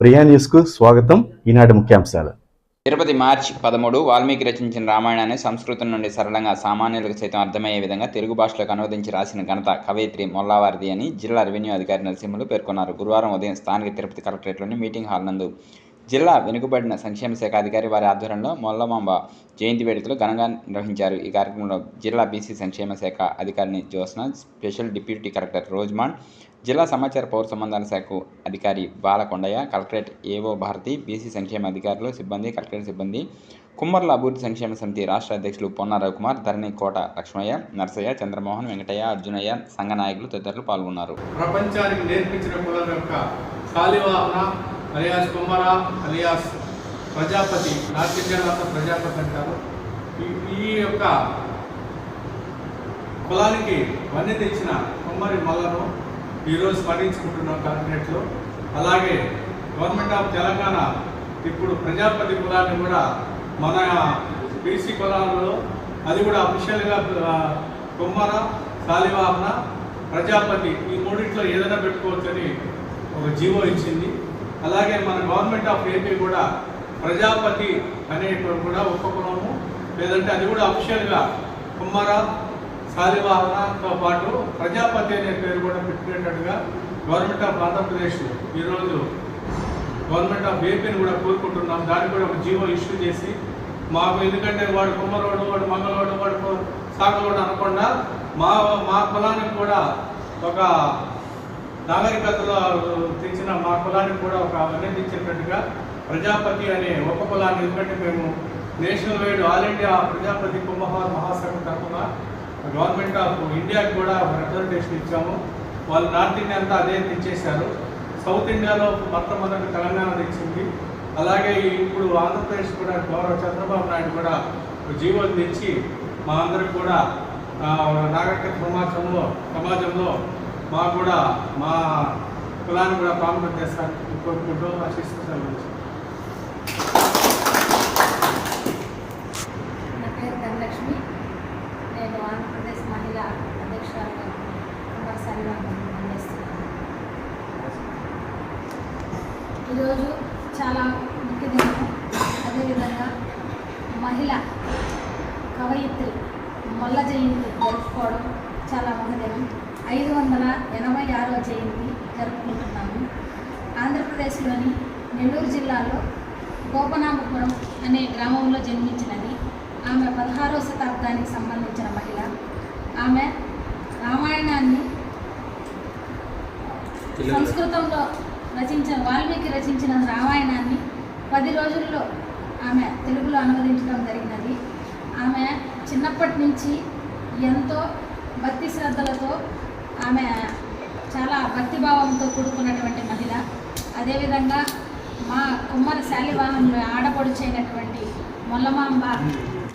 ప్రియా న్యూస్కు స్వాగతం. ఈనాటి ముఖ్యాంశాలు. తిరుపతి మార్చి పదమూడు వాల్మీకి రచించిన రామాయణాన్ని సంస్కృతం నుండి సరళంగా సామాన్యులకు సైతం అర్థమయ్యే విధంగా తెలుగు భాషలోకి అనువదించి రాసిన ఘనత కవయిత్రి మొల్లావారిది అని జిల్లా రెవెన్యూ అధికారి నరసింహులు పేర్కొన్నారు. గురువారం ఉదయం స్థానిక తిరుపతి కలెక్టరేట్లోని మీటింగ్ హాల్ నందు జిల్లా వెనుకబడిన సంక్షేమ శాఖ అధికారి వారి ఆధ్వర్యంలో మొల్లమాంబ జయంతి వేడుకలు ఘనంగా నిర్వహించారు. ఈ కార్యక్రమంలో జిల్లా బీసీ సంక్షేమ శాఖ అధికారిని జ్యోత్స్న స్పెషల్ డిప్యూటీ కలెక్టర్ రోజ్మాన్ జిల్లా సమాచార పౌర సంబంధాల శాఖ అధికారి బాలకొండయ్య కలెక్టరేట్ ఏవో భారతి బీసీ సంక్షేమ అధికారులు సిబ్బంది కలెక్టరేట్ సిబ్బంది కుమ్మర్ల అభివృద్ధి సంక్షేమ సమితి రాష్ట్ర అధ్యక్షులు పొన్న రవికుమార్ ధరణి కోట లక్ష్మయ్య నర్సయ్య చంద్రమోహన్ వెంకటయ్య అర్జునయ్య సంఘ నాయకులు తదితరులు పాల్గొన్నారు. ప్రపంచానికి నేర్పించిన కులం యొక్క కాలివాహన అలియాస్ కుమ్మర అలియాస్ ప్రజాపతి నార్త్ ప్రజాపతి అంటారు. ఈ- ఈ యొక్క కులానికి వన్నె తెచ్చిన కుమ్మరి మల్లను ఈరోజు స్మరించుకుంటున్నాం క్యాబినెట్లో అలాగే గవర్నమెంట్ ఆఫ్ తెలంగాణ ఇప్పుడు ప్రజాపతి కులాన్ని కూడా మన బీసీ కులాలలో అది కూడా అఫీషియల్గా కుమ్మర శాలివాహన ప్రజాపతి ఈ మూడింట్లో ఏదైనా పెట్టుకోవచ్చని ఒక జీవో ఇచ్చింది. అలాగే మన గవర్నమెంట్ ఆఫ్ ఏపీ కూడా ప్రజాపతి అనేటువంటి కూడా ఉపకులము లేదంటే అది కూడా అఫీషియల్గా కుమ్మర శాలివాహనతో పాటు ప్రజాపతి అనే పేరు కూడా పెట్టినట్టుగా గవర్నమెంట్ ఆఫ్ ఆంధ్రప్రదేశ్ ఈరోజు గవర్నమెంట్ ఆఫ్ ఏపీని కూడా కోరుకుంటున్నాం. దానికి కూడా ఒక జీవో ఇష్యూ చేసి మాకు ఎందుకంటే వాడు కుమ్మరోడు వాడు మంగళవాడు వాడు సాగలోడు అనకుండా మా మా కులానికి కూడా ఒక నాగరికతలో తెచ్చిన మా కులానికి కూడా ఒక అభినందించేటట్టుగా ప్రజాపతి అనే ఒక కులాన్ని ఎందుకంటే మేము national wide all India Prajapati Kumbhar Mahasangham తరఫున గవర్నమెంట్ ఆఫ్ ఇండియాకి కూడా ఒక రిప్రజెంటేషన్ ఇచ్చాము. వాళ్ళు నార్త్ ఇండియా అంతా అదే తెచ్చేశారు. సౌత్ ఇండియాలో మొట్టమొదటి తెలంగాణ తెచ్చింది. అలాగే ఇప్పుడు ఆంధ్రప్రదేశ్ కూడా గౌరవ చంద్రబాబు నాయుడు కూడా జీవోలు తెచ్చి మా అందరికి కూడా నాగరిక నాగరికత సమాజంలో సమాజంలో మా కూడా మా కులాన్ని కూడా ప్రాముఖ్యత చేస్తారని కోరుకుంటూ ఆశిస్తున్నాను. నా పేరు ధనలక్ష్మి. నేను ఆంధ్రప్రదేశ్ మహిళ అధ్యక్షురాలుగా కుమారసారిగా పనిచేస్తున్నాను ఈరోజు చాలా ముఖ్య దినం. అదేవిధంగా మహిళ కవయిత్రి మొల్ల జయంతి జరుపుకోవడం చాలా మహదినం ఐదు వందల ఎనభై ఆరో జయంతి జరుపుకుంటున్నాము. ఆంధ్రప్రదేశ్లోని నెల్లూరు జిల్లాలో గోపనామపురం అనే గ్రామంలో జన్మించినది ఆమె పదహారవ శతాబ్దానికి సంబంధించిన మహిళ. ఆమె రామాయణాన్ని సంస్కృతంలో రచించిన వాల్మీకి రచించిన రామాయణాన్ని పది రోజుల్లో ఆమె తెలుగులో అనువదించడం జరిగినది. ఆమె చిన్నప్పటి నుంచి ఎంతో భక్తి శ్రద్ధలతో ఆమె చాలా భక్తిభావంతో కూడుకున్నటువంటి మహిళ. అదేవిధంగా మా కుమ్మరి శాలివాహనంలో ఆడపడుచైనటువంటి మొల్లమాంబ